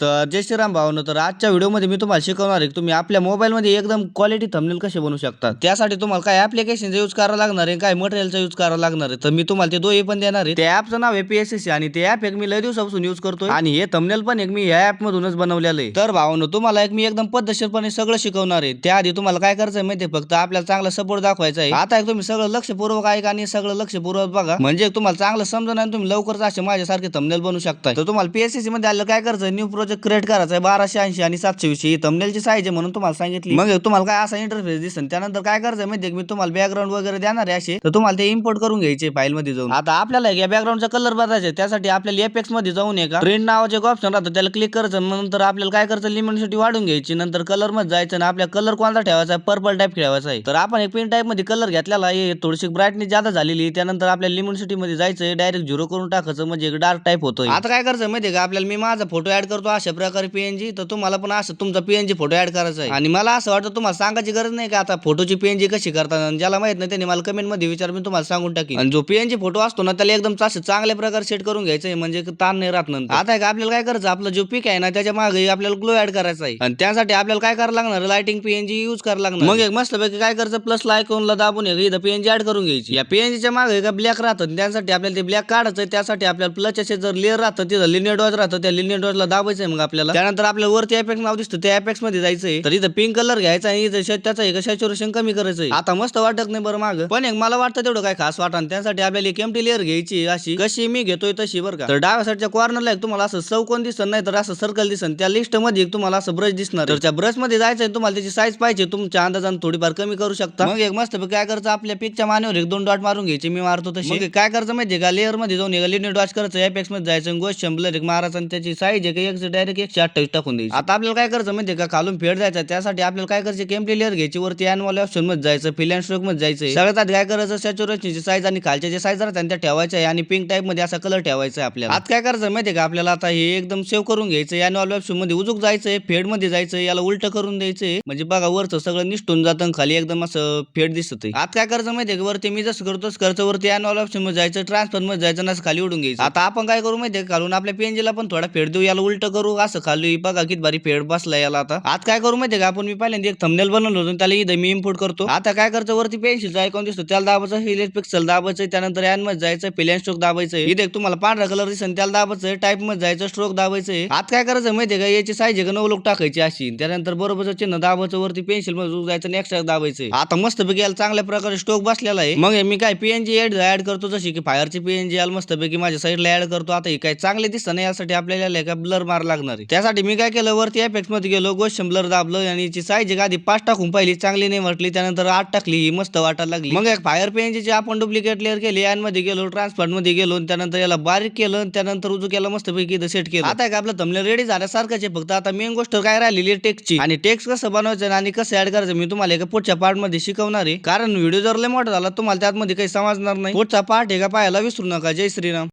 तर जय श्रीराम भावनं तर आजच्या व्हिडिओमध्ये मी तुम्हाला शिकवणार आहे की तुम्ही आपल्या मोबाईलमध्ये एकदम क्वालिटी थंबनेल कसे बनवू शकता. त्यासाठी तुम्हाला काय ऍप्लिकेशनचा यूज करावं लागणार आहे काय मटेरियलचा यूज करावं लागणार आहे. तर मी तुम्हाला ते दोन्ही पण देणार आहे. त्या ॲपचं नाव आहे पीएसएससी आणि ते ॲप एक मी लय दिवसापासून यूज करतो आणि हे थंबनेल पण एक मी या ॲपमधूनच बनवलेलं आहे. तर भावनं तुम्हाला एक मी एकदम पद्धतशीरपणे सगळं शिकवणार आहे. त्याआधी तुम्हाला काय करायचं आहे माहिती आहे फक्त आपल्याला चांगला सपोर्ट दाखवायचा आहे. आता एक तुम्ही सगळं लक्षपूर्वक ऐका आणि सगळं लक्षपूर्वक बघा. म्हणजे तुम्हाला चांगलं समजून आणि तुम्ही लवकरच असे माझ्यासारखे थंबनेल बनवू शकता तर तुम्हाला पीएससी मध्ये आलं काय करायचं न्यू प्रोजेक्ट क्रिएट करायचा आहे बाराशे ऐंशी आणि सातशे वीस ही थंबनेलची साईज आहे म्हणून तुम्हाला सांगितली. मग तुम्हाला काय असा इंटरफेस दिसेल? त्यानंतर काय करायचं माहिती? मी तुम्हाला बॅकग्राऊंड वगैरे देणार आहे असे. तर तुम्हाला ते इम्पोर्ट करून घ्यायचे फाईल मध्ये जाऊन. आता आपल्याला या बॅकग्राऊंडचा कलर बदलायचा. त्यासाठी आपल्याला एपेक्समध्ये जाऊन एका ट्रेंड नावाचे एक ऑप्शन राहतं. त्याला क्लिक करायचं नंतर आपल्याला काय करायचं? लिमिटेड वाढून घ्यायची. नंतर कलरमध्ये जायचं आणि आपल्या कलर कोणता ठेवायचा आहे? पर्पल टाईप ठेवायचा आहे. तर आपण एक पिन टाईपमध्ये कलर घेतलेला आहे. थोडीशी ब्राईटनेस जादा झालेली. त्यानंतर आपल्या लिमिटेडमध्ये जायचं डायरेक्ट झिरो करून टाकायचं. म्हणजे डार्क टाईप होतोय. आता काय करायचं माहितीये का? आपल्याला मी माझा फोटो ऍड करतो अशा प्रकारे पीएनजी तर तुम्हाला पण असं तुमचा पीएनजी फोटो ऍड करायचा आहे. आणि मला असं वाटतं तुम्हाला सांगायची गरज नाही का? आता फोटोची पीएनजी कशी करतात आणि ज्याला माहीत नाही त्यांनी मला कमेंटमध्ये विचार मी तुम्हाला सांगून टाकी आणि जो पीएनजी फोटो असतो ना त्याला एकदम असं चांगल्या प्रकारे सेट करून घ्यायचं आहे म्हणजे ताण नाही राहत नंतर. आता आहे का आपल्याला काय करायचं आपलं जो पीक आहे ना त्याच्यामागे आपल्याला ग्लो ऍड करायचा आहे. आणि त्यासाठी आपल्याला काय करायला लागणार? लाइटिंग पीएनजी यूज करायला लागणार. मग एक मस्त पैकी काय करायचं? प्लस लायकोनला दाबून इथं पीएनजी ऍड करून घ्यायची. या पीएनजीच्या मागे का ब्लॅक राहतं आणि त्यासाठी आपल्याला ते ब्लॅक काढायचं आहे. त्यासाठी आपल्याला प्लस असे जर लेअर राहतं तिथं लिनियर डॉज राहतं त्या लिनियर डॉजला दाबायचं आहे मग आपल्याला? त्यानंतर आपल्याला वरती एपेक्स नाव दिसतं. त्या एपेक्समध्ये जायचंय. तर इथं पिंक कलर घ्यायचा आणि इथं श- त्याचं एक सॅच्युरेशन कमी करायचंय. आता मस्त वाटत नाही बरं मागं. पण एक मला वाटतं तेवढं काय खास वाटत त्यासाठी आपल्याला एक एमटी लेअर घ्यायची अशी. कशी मी घेतोय तशी बरं का. तर डाव्या साईडच्या कॉर्नरला एक तुम्हाला असं चौकोन दिसत नाही तर असं सर्कल दिसन त्या लिस्टमध्ये तुम्हाला असं ब्रश दिसणार तर त्या ब्रशमध्ये आहे तुम्हाला त्याची साईज पाहिजे तुमच्या अंदाजाने थोडीफार कमी करू शकता. मग एक मस्त काय करायचं? आपल्या पिकच्या मानेवर एक दोन डॉट मारून घ्यायची मी मारतो तशी. काय करायचं माहितीये का? लेअरमध्ये जाऊन लिनियर डॉट करायचं एपेक्समध्ये जायचं गोष्ट शंभर एक मारायचं आणि त्याची साईज आहे का एक डायरेक्ट एकशे अठ्ठावीस टाकून द्यायची. आता आपल्याला काय करायचं माहितीये का? खालून फेड जायचा त्यासाठी आपल्याला काय करायचं? केम्पली लेअर घ्यायची वरती अॅनवल ऑप्शनमध्ये जायचं फिल अँड स्ट्रोकमध्ये जायचं. सगळ्यात आधी काय करायचं? सॅच्युरेशनची साईज आणि खालच्या जे साईज राहतात त्या ठेवायच्या आहे आणि पिंक टाईपमध्ये असा कलर ठेवायचा आहे आपल्याला. आता काय करायचं माहितीये का? आपल्याला आता हे एकदम सेव्ह करून घ्यायचं अॅनवल ऑप्शनमध्ये उजूक जायचंय फेडमध्ये जायचं याला उलट करून द्यायचंय. म्हणजे बघा वरचं सगळं निष्ठून जातं आणि खाली एकदम असं फेड दिसत आता काय करायचं माहितीये का? वरती मी जसं करतो तसं वरती अॅनवल ऑप्शनमध्ये जायचं ट्रान्सफरमध्ये जायचं असं खाली उडून घ्यायचं. आता आपण काय करू माहितीये का? घालून आपल्या पेंजीला पण थोडा फेड देऊ याला उलट करू. असं? खाली बघा किती भारी फेड बसला याला आता. आता काय करू माहितीये का? आपण मी पहिल्यांदा एक थंबनेल बनवलं होतं त्याला इथं मी इम्पोर्ट करतो. आता काय करतो वरती पेन्सिलचा आयकॉन दिसतो. त्याला दाबायचं हिलेज पिक्सल दाबायचं त्यानंतर यानमध्ये जायचं पिलियन स्ट्रोक दाबायचं. इथे एक तुम्हाला पांढरा कलर दिसेल त्याला दाबायचं टाईपमध्ये जायचं स्ट्रोक दाबायचं. आता काय करायचं माहितीये का? याची साईज आहे का? नऊ लोक टाकायची अशी. त्यानंतर बरोबरचं चिन्ह दाबायचं वरती पेन्सिलमध्ये जायचं नेक्स्ट दाबायचं. आता मस्त पैकी याला चांगल्या प्रकारे स्ट्रोक बसलेला आहे. मग मी काय पीएनजी एड ऍड करतो जशी की फायरची पीएनजी याला मस्त पैकी माझ्या साईडला ऍड करतो. आता हे काय चांगले दिसतं नाही यासाठी आपल्याला ब्लर मारला लागणार आहे. त्यासाठी मी काय केलं वरती एपेक्समध्ये गेलो गोष्ट शंभर दाबलं आणि याची साईज आधी पाच टाकून पाहिली चांगली नाही म्हटली त्यानंतर आठ टाकली ही मस्त वाटायला लागली. मग एक फायर पेनची आपण डुप्लिकेट लेअर केली मध्ये गेलो ट्रान्सफरमध्ये गेलो आणि त्यानंतर याला बारीक केलं आणि त्यानंतर उजू केला मस्त पैकी सेट केलं. आता काय आपलं थंबनेल रेडी झाल्यासारखंच आहे फक्त. आता मेन गोष्ट काय राहिलेली टेक्सची आणि टेक्स कसं बनवायचं आणि कसं ऍड करायचं मी तुम्हाला एका पुढच्या पार्टमध्ये शिकवणार आहे. कारण व्हिडिओ जर लय मोठा झाला तुम्हाला त्यामध्ये काही समजणार नाही. पुढचा पार्ट आहे का पाहायला विसरू नका. जय श्रीराम.